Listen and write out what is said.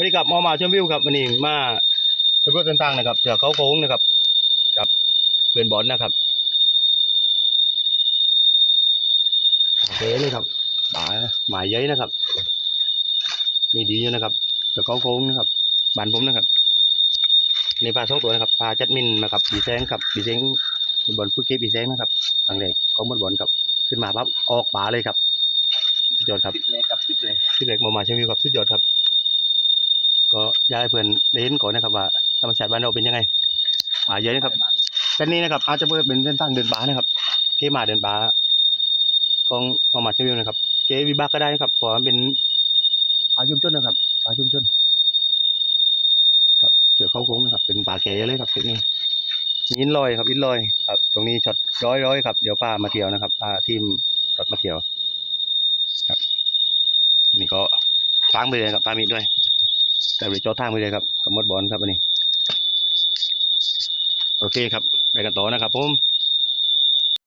วันนี้กับมอมาชมวิวครับวันนี้มาสำรวจเส้นทางนะครับเถือเขาโค้งนะครับกับเพื่อนบอลนะครับโอเคเลยครับหมายหมายเย้ยนะครับ มีดีอยู่นะครับเถือเขาโค้งนะครับบานผมนะครับอันนี้ปลาสองตัวนะครับปลาจัดมินนะครับบีแซงครับบีแซงบอลฟุตเก็บบีแซงนะครับครั้งแรกของบอลบอลครับขึ้นมาปั๊บออกป่าเลยครับสุดยอดครับติดเลยกับติดเลยพี่เล็กมามาชมวิวกับสุดยอดครับก็ อยากให้เพื่อนได้เห็นก่อนนะครับว่าธรรมชาติบ้านเราเป็นยังไงป่าเยอะนะครับเส้นนี้นะครับ อาจจะเปิดเป็นเส้นทางเดินป่านะครับเกมาเดินป่าของมามาชมวิวนะครับ เกวิบากก็ได้นะครับเพราะมันเป็นป่าชุมชนนะครับป่าชุมชนครับเสือเข้าโค้งนะครับ เป็นป่าแก่เลยครับเส้นนี้มีอินลอยครับอินลอยครับตรงนี้ช็อตร้อยร้อยครับเดี๋ยวป้ามาเที่ยวนะครับป้าทีมช็อตมาเที่ยวนี่ก็ทางไปเลยครับปามิด้วย แต่ไปจอทางไปเลยครับกับมดบอลครับอันนี้ โอเคครับ ไปกันต่อนะครับผม